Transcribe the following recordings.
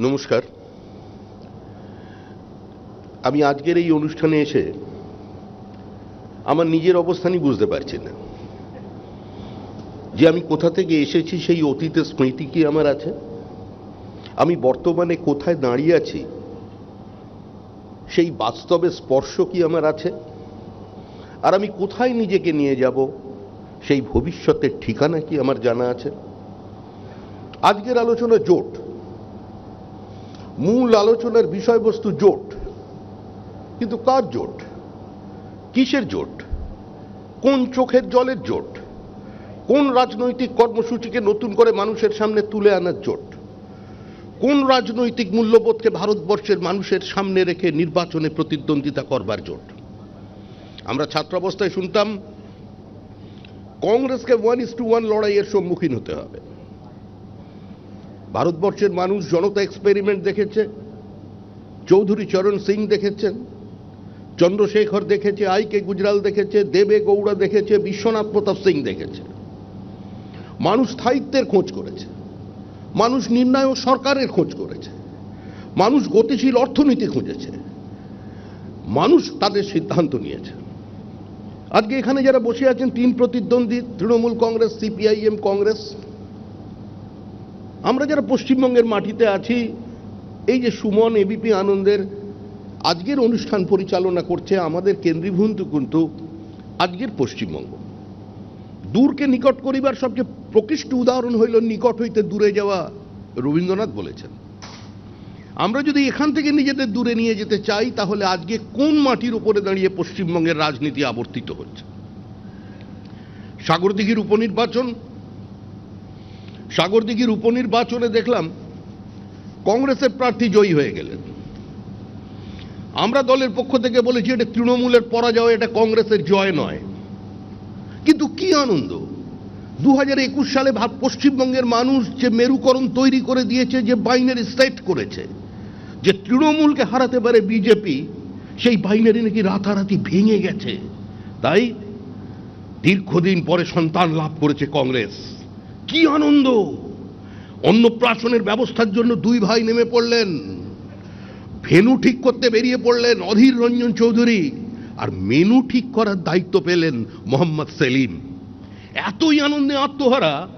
নমস্কার। আমি আজকের এই অনুষ্ঠানে এসে আমার নিজের অবস্থানই বুঝতে পারছি না। যে আমি কোথা থেকে এসেছি, সেই অতীতের স্মৃতি কি আমার আছে? আমি বর্তমানে কোথায় দাঁড়িয়ে আছি, সেই বাস্তবে স্পর্শ কি আমার আছে? আর আমি কোথায় নিজেকে নিয়ে যাব, সেই ভবিষ্যতের ঠিকানা কি আমার জানা আছে? আজকের আলোচনা জোট। মূল আলোচনার বিষয়বস্তু জোট। কিন্তু কার জোট? কিসের জোট? কোন চোখের জলের জোট? কোন রাজনৈতিক কর্মসূচিকে নতুন করে মানুষের সামনে তুলে আনার জোট? কোন রাজনৈতিক মূল্যবোধকে ভারতবর্ষের মানুষের সামনে রেখে নির্বাচনে প্রতিদ্বন্দ্বিতা করবার জোট? আমরা ছাত্রাবস্থায় শুনতাম, কংগ্রেসকে ওয়ান ইস টু ওয়ান লড়াইয়ের সম্মুখীন হতে হবে। ভারতবর্ষের মানুষ জনতা এক্সপেরিমেন্ট দেখেছে, চৌধুরী চরণ সিং দেখেছেন, চন্দ্রশেখর দেখেছে, আই কে গুজরাল দেখেছে, দেবে গৌড়া দেখেছে, বিশ্বনাথ প্রতাপ সিং দেখেছে। মানুষ স্থায়িত্বের খোঁজ করেছে, মানুষ নির্ণায়ক সরকারের খোঁজ করেছে, মানুষ গতিশীল অর্থনীতি খুঁজেছে, মানুষ তাদের সিদ্ধান্ত নিয়েছে। আজকে এখানে যারা বসে আছেন, তিন প্রতিদ্বন্দ্বী, তৃণমূল কংগ্রেস, সিপিআইএম কংগ্রেস আমরা যারা পশ্চিমবঙ্গের মাটিতে আছি, এই যে সুমন এবিপি আনন্দের আজকের অনুষ্ঠান পরিচালনা করছে আমাদের কেন্দ্রীভূত কিন্তু আজকের পশ্চিমবঙ্গ। দূরকে নিকট করিবার সবচেয়ে প্রকৃষ্ট উদাহরণ হইল নিকট হইতে দূরে যাওয়া রবীন্দ্রনাথ বলেছেন। আমরা যদি এখান থেকে নিজেদের দূরে নিয়ে যেতে চাই, তাহলে আজকে কোন মাটির উপরে দাঁড়িয়ে পশ্চিমবঙ্গের রাজনীতি আবর্তিত হচ্ছে? সাগরদিঘির উপনির্বাচন সাগরদিঘির উপনির্বাচনে দেখলাম কংগ্রেসের প্রার্থী জয়ী হয়ে গেলেন। আমরা দলের পক্ষ থেকে বলেছি, এটা তৃণমূলের পরাজয়, এটা কংগ্রেসের জয় নয়। কিন্তু কি আনন্দ! দু হাজার একুশ সালে পশ্চিমবঙ্গের মানুষ যে মেরুকরণ তৈরি করে দিয়েছে, যে বাইনারি সেট করেছে, যে তৃণমূলকে হারাতে পারে বিজেপি, সেই বাইনারি নাকি রাতারাতি ভেঙে গেছে। তাই দীর্ঘদিন পরে সন্তান লাভ করেছে কংগ্রেস। কি আনন্দ? অন্নপ্রাশনের ব্যবস্থার জন্য দুই ভাই নেমে পড়লেন। ভেনু ঠিক করতে বেরিয়ে পড়লেন অধীর রঞ্জন চৌধুরী। আর মেনু ঠিক করার দায়িত্ব পেলেন মোহাম্মদ সেলিম। এতই আনন্দে আত্মহারা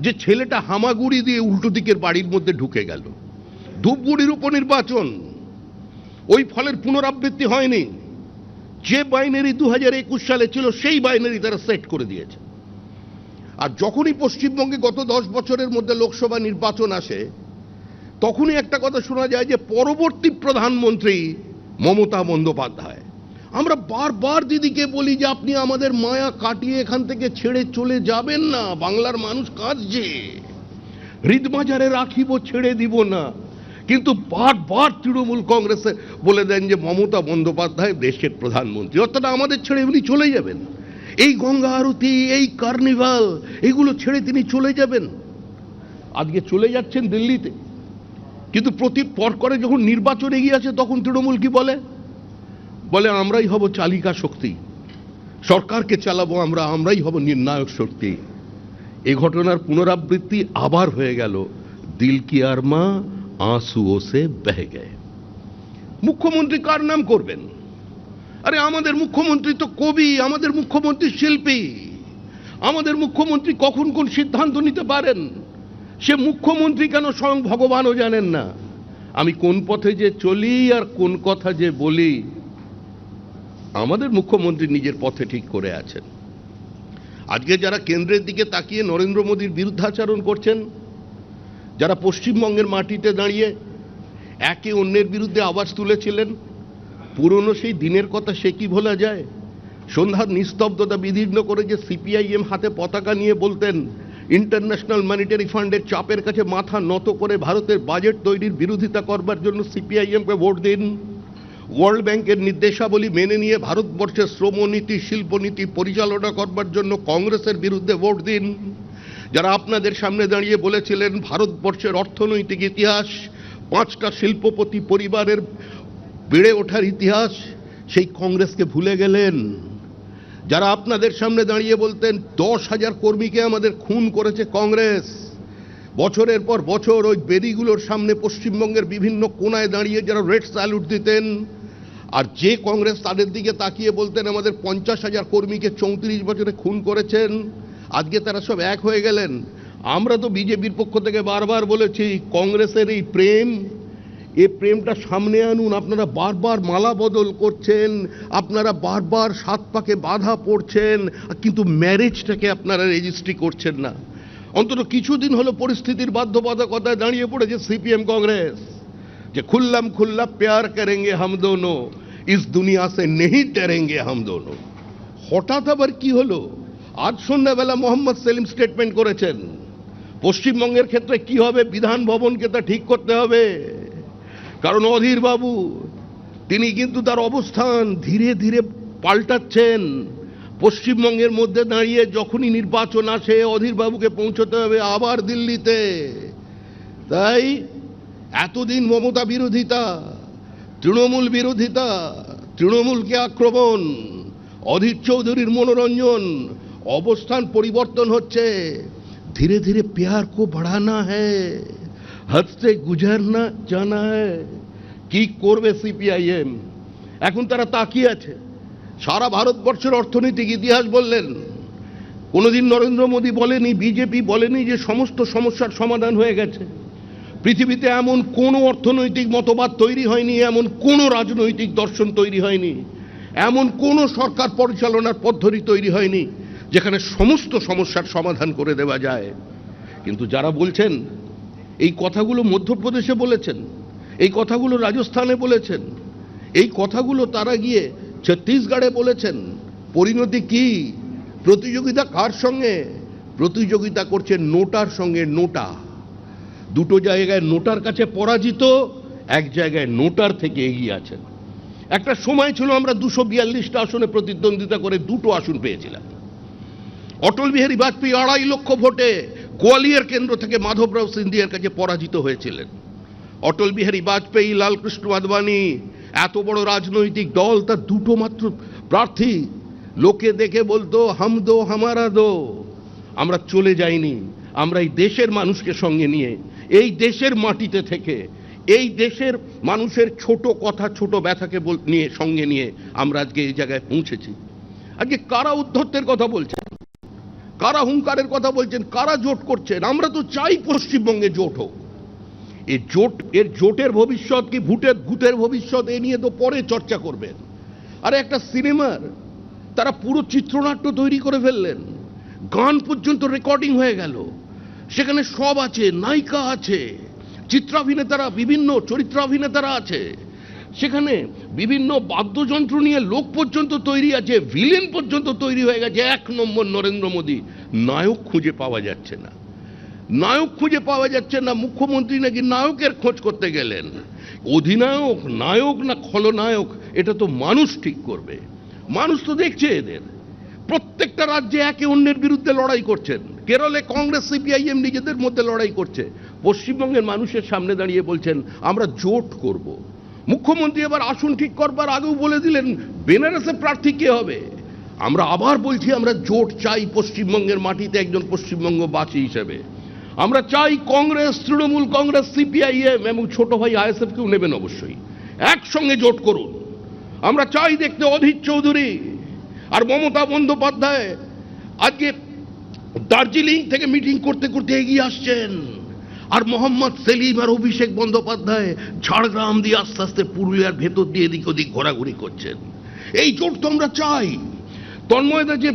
যে ছেলেটা হামাগুড়ি দিয়ে উল্টো দিকের বাড়ির মধ্যে ঢুকে গেল। ধূপগুড়ির উপনির্বাচন। ওই ফলের পুনরাবৃত্তি হয়নি। যে বাইনারি দু হাজার একুশ সালে ছিল, সেই বাইনারি তারা সেট করে দিয়েছে। আর যখনই পশ্চিমবঙ্গে গত দশ বছরের মধ্যে লোকসভা নির্বাচন আসে, তখনই একটা কথা শোনা যায় যে পরবর্তী প্রধানমন্ত্রী মমতা বন্দ্যোপাধ্যায়। আমরা বারবার দিদিকে বলি যে আপনি আমাদের মায়া কাটিয়ে এখান থেকে ছেড়ে চলে যাবেন না, বাংলার মানুষ কাঁদছে। হৃদমাজারে রাখিব, ছেড়ে দিব না। কিন্তু বারবার তৃণমূল কংগ্রেসে বলে দেন যে মমতা বন্দ্যোপাধ্যায় দেশের প্রধানমন্ত্রী, অর্থাৎ আমাদের ছেড়ে উনি চলে যাবেন। এই গঙ্গা আরতি, এই কার্নিভাল, এগুলো ছেড়ে তিনি চলে যাবেন। আজকে চলে যাচ্ছেন দিল্লিতে। কিন্তু প্রতি পর করে যখন নির্বাচন এগিয়ে আছে তখন তৃণমূল কি বলে? বলে, আমরাই হব চালিকা শক্তি। সরকারকে চালাবো আমরা, আমরাই হব নির্ণায়ক শক্তি। এ ঘটনার পুনরাবৃত্তি আবার হয়ে গেল। দিল কি আর মা, আঁসুও সে বহ গে মুখ্যমন্ত্রী কার নাম করবেন? আরে আমাদের মুখ্যমন্ত্রী তো কবি, আমাদের মুখ্যমন্ত্রী শিল্পী। আমাদের মুখ্যমন্ত্রী কখন কোন সিদ্ধান্ত নিতে পারেন? সে মুখ্যমন্ত্রী কেন স্বয়ং ভগবানও জানেন না? আমি কোন পথে যে চলি আর কোন কথা যে বলি, আমাদের মুখ্যমন্ত্রী নিজের পথে ঠিক করে আছেন। আজকে যারা কেন্দ্রের দিকে তাকিয়ে নরেন্দ্র মোদীর বিরুদ্ধাচরণ করছেন, যারা পশ্চিমবঙ্গের মাটিতে দাঁড়িয়ে একে অন্যের বিরুদ্ধে আওয়াজ তুলেছিলেন পুরনো সেই দিনের কথা সে কি ভোলা যায়? সন্ধ্যার নিস্তব্ধতা বিদীর্ণ করে যে সিপিআইএম হাতে পতাকা নিয়ে বলতেন, ইন্টারন্যাশনাল মনিটারি ফান্ডের চাপের কাছে মাথা নত করে ভারতের বাজেট তৈরির বিরোধিতা করবার জন্য সিপিআইএমকে ভোট দিন। ওয়ার্ল্ড ব্যাংকের নির্দেশাবলী মেনে নিয়ে ভারতবর্ষের শ্রমনীতি, শিল্পনীতি পরিচালনা করবার জন্য কংগ্রেসের বিরুদ্ধে ভোট দিন। যারা আপনাদের সামনে দাঁড়িয়ে বলেছিলেন, ভারতবর্ষের অর্থনৈতিক ইতিহাস, পাঁচটা শিল্পপতি পরিবারের বেড়ে ওঠার ইতিহাস, সেই কংগ্রেসকে ভুলে গেলেন। যারা আপনাদের সামনে দাঁড়িয়ে বলতেন, দশ হাজার কর্মীকে আমাদের খুন করেছে কংগ্রেস। বছরের পর বছর ওই বেদিগুলোর সামনে পশ্চিমবঙ্গের বিভিন্ন কোনায় দাঁড়িয়ে যারা রেড স্যালুট দিতেন, আর যে কংগ্রেস তাদের দিকে তাকিয়ে বলতেন, আমাদের পঞ্চাশ হাজার কর্মীকে চৌত্রিশ বছরে খুন করেছেন, আজকে তারা সব এক হয়ে গেলেন। আমরা তো বিজেপির পক্ষ থেকে বারবার বলেছি, কংগ্রেসের এই প্রেম এ প্রেমটা সামনে আনুন, আপনারা বারবার মালা বদল করছেন, আপনারা বারবার সাত পাকে বাধা পড়ছেন, কিন্তু ম্যারেজটাকে আপনারা রেজিস্ট্রি করছেন না। অন্তত কিছুদিন হলো পরিস্থিতির বাধ্যবাধকতায় দাঁড়িয়ে পড়েছে সিপিএম কংগ্রেস। যে খুল্লাম খুল্লা প্যার করেঙ্গে হাম দোনো, ইস দুনিয়া সে নেই টেরেঙ্গে হাম দোনো। হঠাৎ আবার কি হলো? আজ সন্ধ্যাবেলা মোহাম্মদ সেলিম স্টেটমেন্ট করেছেন, পশ্চিমবঙ্গের ক্ষেত্রে কি হবে, বিধান ভবনকে তা ঠিক করতে হবে। কারণ অধীর বাবু, তিনি কিন্তু তার অবস্থান ধীরে ধীরে পাল্টাচ্ছেন। পশ্চিমবঙ্গের মধ্যে দাঁড়িয়ে যখনই নির্বাচন আসে, অধীর বাবুকে পৌঁছতে হবে আবার দিল্লিতে। তাই এতদিন মমতা বিরোধিতা, তৃণমূল বিরোধিতা, তৃণমূলকে আক্রমণ, অধীর চৌধুরীর মনোরঞ্জন, অবস্থান পরিবর্তন হচ্ছে। ধীরে ধীরে প্যার কো বাড়ানা হ্যায়। হাত সে গুজারনা জানা কি করবে সিপিআইএম? এখন তারা তাকিয়ে আছে। সারা ভারতবর্ষের অর্থনৈতিক ইতিহাস বললেন, কোনোদিন নরেন্দ্র মোদী বলেনি, বিজেপি বলেনি যে সমস্ত সমস্যার সমাধান হয়ে গেছে। পৃথিবীতে এমন কোনো অর্থনৈতিক মতবাদ তৈরি হয়নি, এমন কোনো রাজনৈতিক দর্শন তৈরি হয়নি, এমন কোনো সরকার পরিচালনার পদ্ধতি তৈরি হয়নি, যেখানে সমস্ত সমস্যার সমাধান করে দেওয়া যায়। কিন্তু যারা বলছেন এই কথাগুলো মধ্যপ্রদেশে বলেছেন, এই কথাগুলো রাজস্থানে বলেছেন, এই কথাগুলো তারা গিয়ে ছত্তিশগড়ে বলেছেন, পরিণতি কি? প্রতিযোগিতা কার সঙ্গে? প্রতিযোগিতা করছে নোটার সঙ্গে নোটা। দুটো জায়গায় নোটার কাছে পরাজিত, এক জায়গায় নোটার থেকে এগিয়ে আছেন। একটা সময় ছিল আমরা দুশো বিয়াল্লিশটা আসনে প্রতিদ্বন্দ্বিতা করে দুটো আসন পেয়েছিলাম। অটল বিহারী বাজপেয়ী আড়াই লক্ষ ভোটে গোয়ালিয়র কেন্দ্র থেকে মাধবরাও সিন্ধিয়ার কাছে পরাজিত হয়েছিলেন। অটল বিহারী বাজপেয়ী, লালকৃষ্ণ আদবানি, এত বড় রাজনৈতিক দল তার দুটো মাত্র প্রার্থী। লোকে দেখে বলতো, হাম দো, হামারা দো। আমরা চলে যাইনি। আমরা এই দেশের মানুষকে সঙ্গে নিয়ে, এই দেশের মাটিতে থেকে, এই দেশের মানুষের ছোট কথা, ছোট ব্যথাকে নিয়ে, সঙ্গে নিয়ে আমরা আজকে এই জায়গায় পৌঁছেছি। আজকে কারা উদ্ধত্তের কথা বলছেন কারা হুঙ্কারের কথা বলছেন, কারা জোট করছেন? আমরা তো চাই পশ্চিমবঙ্গে জোট হোক। এই জোট, এর জোটের ভবিষ্যৎ কি ভূতের ভূতের ভবিষ্যৎ এ নিয়ে তো পরে চর্চা করবেন। আরে একটা সিনেমার, তারা পুরো চিত্রনাট্য তৈরি করে ফেললেন। গান পর্যন্ত রেকর্ডিং হয়ে গেল। সেখানে সব আছে, নায়িকা আছে, চিত্রাভিনেতারা বিভিন্ন, চরিত্রাভিনেতারা আছে। সেখানে বিভিন্ন বাদ্যযন্ত্র নিয়ে লোক পর্যন্ত তৈরি আছে ভিলেন পর্যন্ত তৈরি হয়ে গেছে। এক নম্বর নরেন্দ্র মোদী, নায়ক খুঁজে পাওয়া যাচ্ছে না। নায়ক খুঁজে পাওয়া যাচ্ছে না, মুখ্যমন্ত্রী নাকি নায়কের খোঁজ করতে গেলেন। অধিনায়ক, নায়ক না খলনায়ক, এটা তো মানুষ ঠিক করবে। মানুষ তো দেখছে এদের। প্রত্যেকটা রাজ্যে একে অন্যের বিরুদ্ধে লড়াই করছেন। কেরলে কংগ্রেস সিপিআইএম নিজেদের মধ্যে লড়াই করছে। পশ্চিমবঙ্গের মানুষের সামনে দাঁড়িয়ে বলছেন, আমরা জোট করব। মুখ্যমন্ত্রী এবার আসন ঠিক করবার আগেও বলে দিলেন বেনারসে প্রার্থী কে হবে? আমরা আবার বলছি, আমরা জোট চাই পশ্চিমবঙ্গের মাটিতে একজন পশ্চিমবঙ্গ পশ্চিমবঙ্গবাসী হিসেবে। আমরা চাই কংগ্রেস, তৃণমূল কংগ্রেস, সিপিআইএম এবং ছোট ভাই আইএসএফকেও নেবেন অবশ্যই। একসঙ্গে জোট করুন। আমরা চাই দেখতে অধীর চৌধুরী আর মমতা বন্দ্যোপাধ্যায় আজকে দার্জিলিং থেকে মিটিং করতে করতে এগিয়ে আসছেন। আর মোহাম্মদ সেলিম আর অভিষেক বন্দ্যোপাধ্যায় ঝাড়গ্রাম দিয়ে আস্তে আস্তে পুরুলিয়ার ভেতর দিয়ে এদিক ওদিক ঘোরাঘুরি করছেন। এই জোট তো আমরা চাই। তন্ময়দা যে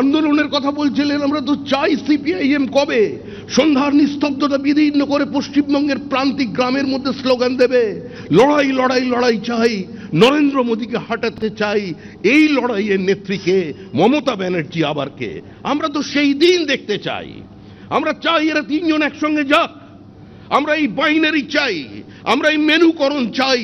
আন্দোলনের কথা বলছিলেন, আমরা তো চাই সিপিআইএম কবে? সন্ধ্যার নিস্তব্ধতা বিদীর্ণ করে পশ্চিমবঙ্গের প্রান্তিক গ্রামের মধ্যে স্লোগান দেবে, লড়াই লড়াই লড়াই চাই, নরেন্দ্র মোদীকে হাঁটাতে চাই, এই লড়াইয়ের নেত্রীকে, মমতা ব্যানার্জি আবার কে আমরা তো সেই দিন দেখতে চাই। আমরা চাই এরা তিনজন একসঙ্গে যাক আমরা এই বাইনারি চাই, আমরা এই মেনুকরণ চাই,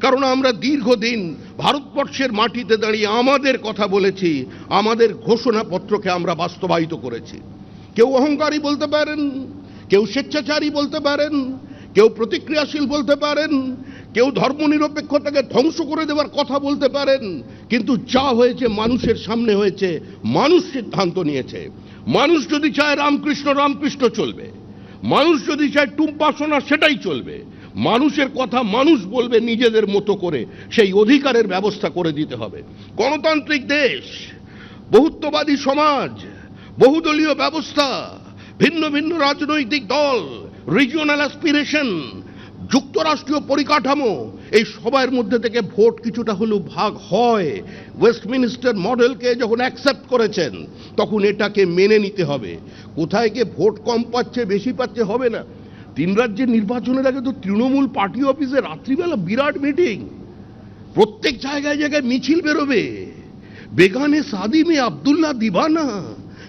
কারণ আমরা দীর্ঘদিন ভারতবর্ষের মাটিতে দাঁড়িয়ে আমাদের কথা বলেছি, আমাদের ঘোষণাপত্রকে আমরা বাস্তবায়িত করেছি। কেউ অহংকারী বলতে পারেন, কেউ স্বেচ্ছাচারী বলতে পারেন, কেউ প্রতিক্রিয়াশীল বলতে পারেন, কেউ ধর্মনিরপেক্ষতাকে ধ্বংস করে দেওয়ার কথা বলতে পারেন, কিন্তু যা হয়েছে মানুষের সামনে হয়েছে, মানুষ সিদ্ধান্ত নিয়েছে। মানুষ যদি চায় রামকৃষ্ণ রামকৃষ্ণ চলবে। মানুষ যদি চায় টুম্পাসনা সেটাই চলবে। মানুষের কথা মানুষ বলবে নিজেদের মতো করে, সেই অধিকারের ব্যবস্থা করে দিতে হবে। গণতান্ত্রিক দেশ, বহুত্ববাদী সমাজ, বহুদলীয় ব্যবস্থা, ভিন্ন ভিন্ন রাজনৈতিক দল রিজিওনাল অ্যাসপিরেশন যুক্তরাষ্ট্রীয় পরিকাঠামো। এই সবার মধ্যে থেকে ভোট কিছুটা হলেও ভাগ হয়। ওয়েস্টমিনিস্টার মডেলকে যখন অ্যাকসেপ্ট করেছেন, তখন এটাকে মেনে নিতে হবে। কোথায় গিয়ে ভোট কম পাচ্ছে, বেশি পাচ্ছে, হবে না। তিন রাজ্যের নির্বাচনের আগে তো তৃণমূল পার্টি অফিসে রাত্রিবেলা বিরাট মিটিং। প্রত্যেক জায়গায় জায়গায় মিছিল বেরোবে। বেগানে সাদিমে আবদুল্লাহ দিবানা।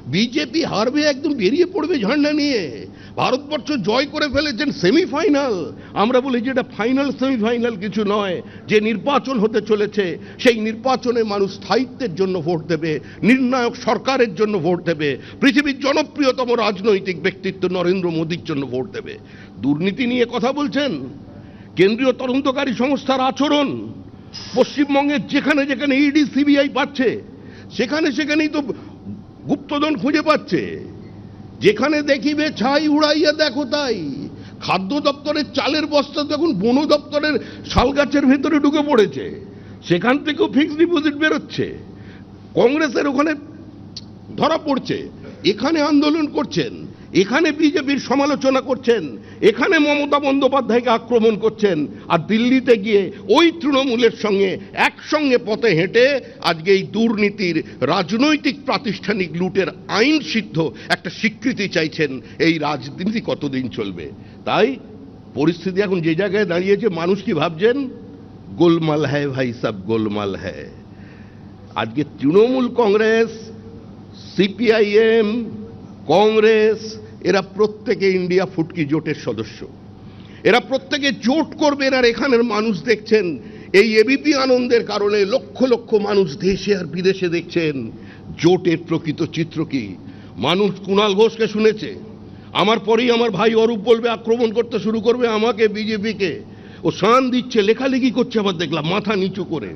বিজেপি হারবে, একদম বেরিয়ে পড়বে ঝান্ডা নিয়ে। ভারতবর্ষ জয় করে ফেলেছেন সেমিফাইনাল। আমরা বলি যে এটা ফাইনাল, সেমিফাইনাল কিছু নয়। যে নির্বাচন হতে চলেছে, সেই নির্বাচনে মানুষ স্থায়িত্বের জন্য ভোট দেবে, নির্ণায়ক সরকারের জন্য ভোট দেবে, পৃথিবীর জনপ্রিয়তম রাজনৈতিক ব্যক্তিত্ব নরেন্দ্র মোদীর জন্য ভোট দেবে। দুর্নীতি নিয়ে কথা বলছেন? কেন্দ্রীয় তদন্তকারী সংস্থার আচরণ? পশ্চিমবঙ্গের যেখানে যেখানে ইডি সিবিআই পাচ্ছে সেখানে সেখানেই তো গুপ্তধন খুঁজে পাচ্ছে। যেখানে দেখিবে ছাই উড়াইয়া দেখো তাই। খাদ্য দপ্তরের চালের বস্তা যখন বন দপ্তরের শাল গাছের ভেতরে ঢুকে পড়েছে, সেখান থেকেও ফিক্সড ডিপোজিট বেরোচ্ছে। কংগ্রেসের ওখানে ধরা পড়ছে। এখানে আন্দোলন করছেন। এখানে বিজেপির সমালোচনা করছেন, এখানে মমতা বন্দ্যোপাধ্যায়কে আক্রমণ করছেন, আর দিল্লিতে গিয়ে ওই তৃণমূলের সঙ্গে একসঙ্গে পথে হেঁটে আজকে এই দুর্নীতির রাজনৈতিক প্রাতিষ্ঠানিক লুটের আইন সিদ্ধ একটা স্বীকৃতি চাইছেন এই রাজনীতি কতদিন চলবে। তাই পরিস্থিতি এখন যে জায়গায় দাঁড়িয়েছে, মানুষ কি ভাবছেন? গোলমাল হ্যায় ভাই সাব, গোলমাল হ্যায়। আজকে তৃণমূল কংগ্রেস, সিপিআইএম কংগ্রেস, এরা প্রত্যেকে ইন্ডিয়া ফুটকি জোটের সদস্য। এরা প্রত্যেকে জোট করবেন আর এখানের মানুষ দেখছেন। এই এবিপি আনন্দের কারণে লক্ষ লক্ষ মানুষ দেশে আর বিদেশে দেখছেন, জোটের প্রকৃত চিত্র কি? মানুষ কুণাল ঘোষকে শুনেছে, আমার পরেই আমার ভাই অরূপ বলবে, আক্রমণ করতে শুরু করবে আমাকে বিজেপিকে ও শান দিচ্ছে, লেখালেখি করছে আবার দেখলাম, মাথা নিচু করে।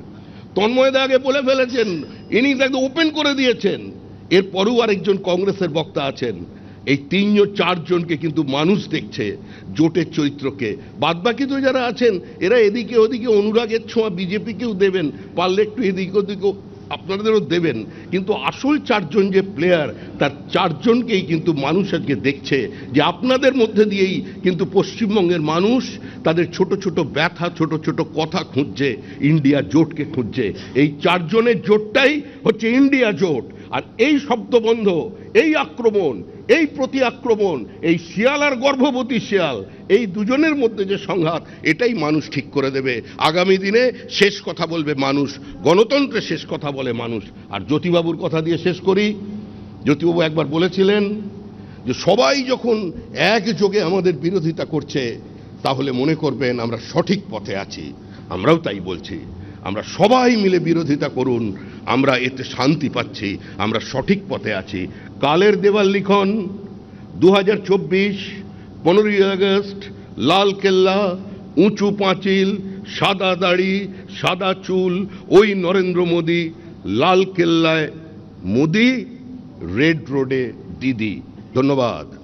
তন্ময় দা আগে বলে ফেলেছেন, ইনি একদম ওপেন করে দিয়েছেন। এরপরেও আরেকজন কংগ্রেসের বক্তা আছেন। এই তিনজন, চারজনকে কিন্তু মানুষ দেখছে জোটের চরিত্রকে। বাদবাকি তো যারা আছেন, এরা এদিকে ওদিকে অনুরাগের ছোঁয়া বিজেপিকেও দেবেন, পারলে একটু এদিকে ওদিকেও আপনাদেরও দেবেন। কিন্তু আসল চারজন যে প্লেয়ার তার চারজনকেই কিন্তু মানুষ আজকে দেখছে যে আপনাদের মধ্যে দিয়েই কিন্তু পশ্চিমবঙ্গের মানুষ তাদের ছোট ছোট ব্যথা, ছোট ছোট কথা খুঁজছে, ইন্ডিয়া জোটকে খুঁজছে। এই চারজনের জোটটাই হচ্ছে ইন্ডিয়া জোট। আর এই শব্দবন্ধ এই আক্রমণ, এই প্রতি আক্রমণ, এই শিয়াল আর গর্ভবতী শিয়াল, এই দুজনের মধ্যে যে সংঘাত, এটাই মানুষ ঠিক করে দেবে। আগামী দিনে শেষ কথা বলবে মানুষ, গণতন্ত্রে শেষ কথা বলে মানুষ। আর জ্যোতিবাবুর কথা দিয়ে শেষ করি। জ্যোতিবাবু একবার বলেছিলেন যে, সবাই যখন একযোগে আমাদের বিরোধিতা করছে, তাহলে মনে করবেন আমরা সঠিক পথে আছি। আমরাও তাই বলছি। আমরা সবাই মিলে বিরোধিতা করুন আমরা এতে শান্তি পাচ্ছি, আমরা সঠিক পথে আছি। কালের দেওয়াল লিখন দু হাজার চব্বিশ, পনেরোই আগস্ট, লাল কেল্লা, উঁচু পাঁচিল, সাদা দাড়ি, সাদা চুল, ওই নরেন্দ্র মোদী, লাল কেল্লায় মোদি, রেড রোডে দিদি। ধন্যবাদ।